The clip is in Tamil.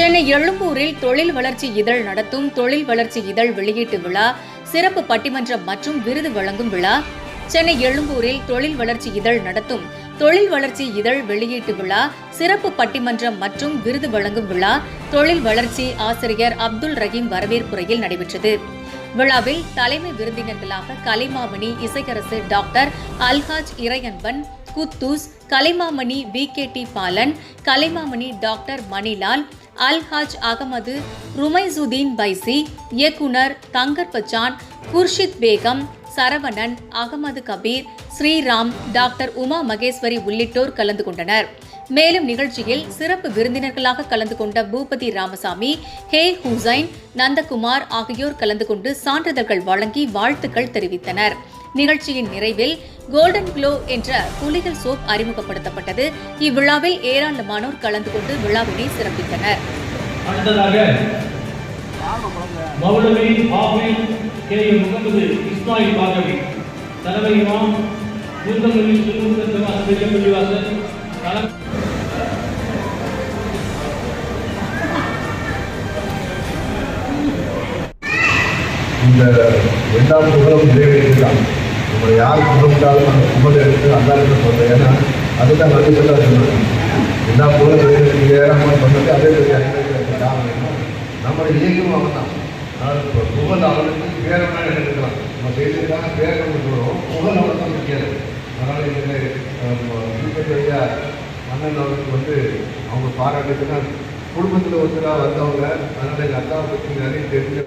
சென்னை எழும்பூரில் தொழில் வளர்ச்சி இதழ் நடத்தும் தொழில் வளர்ச்சி இதழ் வெளியீட்டு விழா சிறப்பு பட்டிமன்றம் மற்றும் விருது வழங்கும் விழா. சென்னை எழும்பூரில் தொழில் வளர்ச்சி இதழ் நடத்தும் தொழில் வளர்ச்சி இதழ் வெளியீட்டு விழா சிறப்பு பட்டிமன்றம் மற்றும் விருது வழங்கும் விழா. தொழில் வளர்ச்சி ஆசிரியர் அப்துல் ரஹீம் வரவேற்புரையில் நடைபெற்றது. விழாவில் தலைமை விருந்தினர்களாக Kalaimamani Isaiyarasu doctor Alhaj Iraiyanban Kuddus Kalaimamani V K T Balan Kalaimamani doctor Manilal Alhaj Ahmed Rumaisudeen Faizi இயக்குனர் தங்கர் பச்சான் குர்ஷித் பேகம் சரவணன் அகமது கபீர் ஸ்ரீராம் டாக்டர் உமா மகேஸ்வரி உள்ளிட்டோர் கலந்து கொண்டனர். மேலும் நிகழ்ச்சியில் சிறப்பு விருந்தினர்களாக கலந்து கொண்ட பூபதி ராமசாமி ஹே ஹுசைன் நந்தகுமார் ஆகியோர் கலந்து கொண்டு சான்றிதழ்கள் வழங்கி வாழ்த்துக்கள் தெரிவித்தனர். நிகழ்ச்சியின் நிறைவில் கோல்டன் க்ளோ என்ற புலிகள் சோப் அறிமுகப்படுத்தப்பட்டது. இவ்விழாவில் ஏராளமானோர் கலந்து கொண்டு விழாவினை சிறப்பித்தனர். மௌலவி ஹாஃபில் கே. எம் முகமது இஸ்மாயில் பாகவி தலைமை இமாம் பூந்தமல்லி சுல்முக ஜமாத் பெரிய பள்ளிவாசல் தலை இந்த இரண்டாம் புகழும் இறைவனுக்கு உங்களை யார் கும்பிட்டாலும் அந்த கும்பல் எடுத்து அல்லாருக்கு சொல்கிறேன் ஏன்னா அதுதான் நன்றி சொல்ல எல்லா போல இறைவனுக்கு ஏறாமல் பண்ணது அதே பெரிய நம்மளை அவன் தான் அதனால் இப்போ புகழ் அவனுக்கு பேரவனா எடுத்துக்கலாம் நம்ம செய்திருக்காங்க பேர் கொண்டு புகழ் அவனுக்கு முக்கியம் அதனால் இதில் ஐயா அண்ணன் அவருக்கு வந்து அவங்க பாராட்டுக்குன்னா குடும்பத்தில் ஒருத்தராக வந்தவங்க அதனால் எங்கள் அக்காவை பற்றி நிறைய தெரிஞ்ச